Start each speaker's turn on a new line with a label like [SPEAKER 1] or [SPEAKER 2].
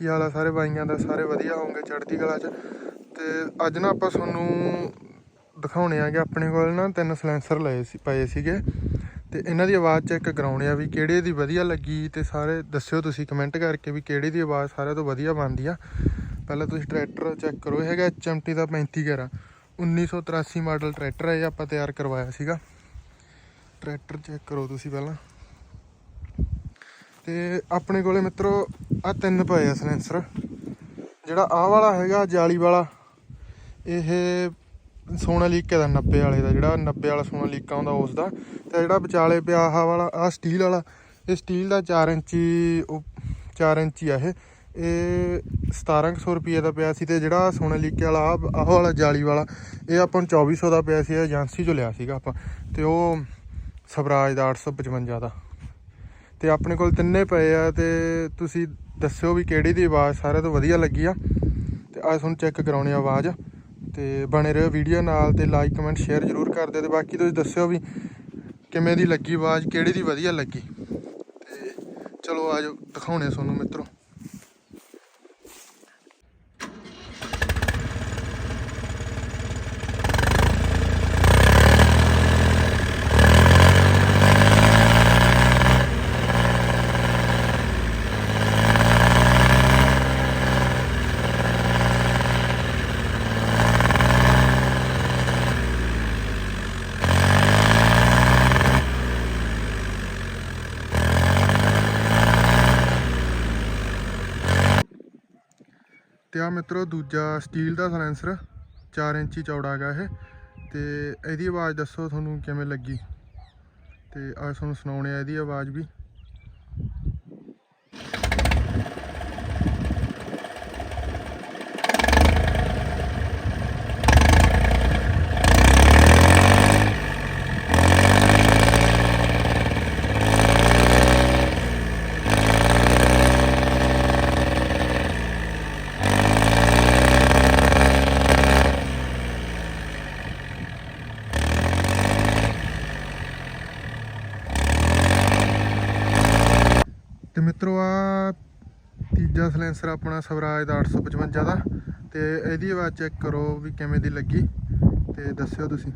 [SPEAKER 1] ਕੀ ਹਾਲ ਆ, ਸਾਰੇ ਬਾਈਆਂ ਦਾ, ਸਾਰੇ ਵਧੀਆ ਹੋਣਗੇ ਚੜ੍ਹਦੀ ਕਲਾ 'ਚ। ਤੇ ਅੱਜ ਨਾ ਆਪਾਂ ਤੁਹਾਨੂੰ ਦਿਖਾਉਣੇ ਆਗੇ ਆਪਣੇ ਕੋਲ ਨਾ ਤਿੰਨ ਸਲੈਂਸਰ ਲਏ ਸੀ, ਪਏ ਸੀਗੇ। ਤੇ ਇਹਨਾਂ ਦੀ ਆਵਾਜ਼ ਚੈੱਕ ਕਰਾਉਣੇ ਆ ਵੀ ਕਿਹੜੇ ਦੀ ਵਧੀਆ ਲੱਗੀ, ਤੇ ਸਾਰੇ ਦੱਸਿਓ ਤੁਸੀਂ ਕਮੈਂਟ ਕਰਕੇ ਵੀ ਕਿਹੜੇ ਦੀ ਆਵਾਜ਼ ਸਾਰਿਆਂ ਤੋਂ ਵਧੀਆ ਬਣਦੀ ਆ। ਪਹਿਲਾਂ ਤੁਸੀਂ ਟਰੈਕਟਰ ਚੈੱਕ ਕਰੋ, ਇਹ ਹੈਗਾ HMT ਦਾ 3511 1983 ਮਾਡਲ ਟਰੈਕਟਰ ਹੈ ਇਹ ਆਪਾਂ ਤਿਆਰ ਕਰਵਾਇਆ ਸੀਗਾ। ਟਰੈਕਟਰ ਚੈੱਕ ਕਰੋ ਤੁਸੀਂ ਪਹਿਲਾਂ। ਤੇ ਆਪਣੇ ਕੋਲੇ ਮਿੱਤਰੋ ਆ ਤਿੰਨ ਪਏ ਆ ਸਲੈਂਸਰ। ਜਿਹੜਾ ਆਹ ਵਾਲਾ ਹੈਗਾ, ਜਾਲੀ ਵਾਲਾ, ਇਹ ਸੋਨਾ ਲੀਕੇ ਦਾ 90 ਵਾਲੇ ਦਾ, ਜਿਹੜਾ 90 ਵਾਲਾ ਸੋਨਾ ਲੀਕਾ ਆਉਂਦਾ ਉਸ ਦਾ ਤੇ ਜਿਹੜਾ ਵਿਚਾਲੇ ਪਿਆ ਆਹ ਵਾਲਾ ਆ ਸਟੀਲ ਵਾਲਾ, ਇਹ ਸਟੀਲ ਦਾ 4 ਇੰਚੀ 4 ਇੰਚੀ ਆ ਇਹ। ਇਹ 1700 ਰੁਪਏ ਦਾ ਪਿਆ ਸੀ ਤੇ ਜਿਹੜਾ ਸੋਨਾ ਲੀਕੇ ਵਾਲਾ, ਆਹ ਆਹ ਵਾਲਾ ਜਾਲੀ ਵਾਲਾ, ਇਹ ਆਪਾਂ ਨੂੰ 2400 ਦਾ ਪਿਆ ਸੀ ਏਜੰਸੀ ਚੋਂ ਲਿਆ ਸੀਗਾ ਆਪਾਂ। ਤੇ ਉਹ ਸਵਰਾਜ ਦਾ 855 ਦਾ। ਤੇ ਆਪਣੇ ਕੋਲ ਤਿੰਨੇ ਪਏ ਆ ਤੇ ਤੁਸੀਂ ਦੱਸਿਓ ਵੀ ਕਿਹੜੀ ਦੀ ਆਵਾਜ਼ ਸਾਰਿਆਂ ਤੋਂ ਵਧੀਆ ਲੱਗੀ ਆ। ਤੇ ਅੱਜ ਤੁਹਾਨੂੰ ਚੈੱਕ ਕਰਾਉਣੀ ਆਵਾਜ਼। ਤੇ ਬਣੇ ਰਹੋ ਵੀਡੀਓ ਨਾਲ ਤੇ ਲਾਈਕ ਕਮੈਂਟ ਸ਼ੇਅਰ ਜ਼ਰੂਰ ਕਰ ਦਿਓ ਤੇ ਬਾਕੀ ਤੁਸੀਂ ਦੱਸਿਓ ਵੀ ਕਿਵੇਂ ਦੀ ਲੱਗੀ ਆਵਾਜ਼, ਕਿਹੜੀ ਦੀ ਵਧੀਆ ਲੱਗੀ। ਤੇ ਚਲੋ ਆਜੋ, ਦਿਖਾਉਣੇ ਤੁਹਾਨੂੰ ਮਿੱਤਰੋ। ਤੇ ਆ ਮਿੱਤਰੋ ਦੂਜਾ ਸਟੀਲ ਦਾ ਸਲੈਂਸਰ 4 ਇੰਚੀ ਚੌੜਾ ਹੈਗਾ ਇਹ। ਤੇ ਇਹਦੀ ਆਵਾਜ਼ ਦੱਸੋ ਤੁਹਾਨੂੰ ਕਿਵੇਂ ਲੱਗੀ? ਤੇ ਆ ਤੁਹਾਨੂੰ ਸੁਣਾਉਣੇ ਆ ਇਹਦੀ ਆਵਾਜ਼ ਵੀ। ਤੇ ਮਿੱਤਰੋ, ਆ ਤੀਜਾ ਸਲੈਂਸਰ ਆਪਣਾ ਸਵਰਾਜ ਦਾ 855 ਦਾ ਤੇ ਇਹਦੀ ਆਵਾਜ਼ ਚੈੱਕ ਕਰੋ ਵੀ ਕਿਵੇਂ ਦੀ ਲੱਗੀ ਤੇ ਦੱਸਿਓ ਤੁਸੀਂ।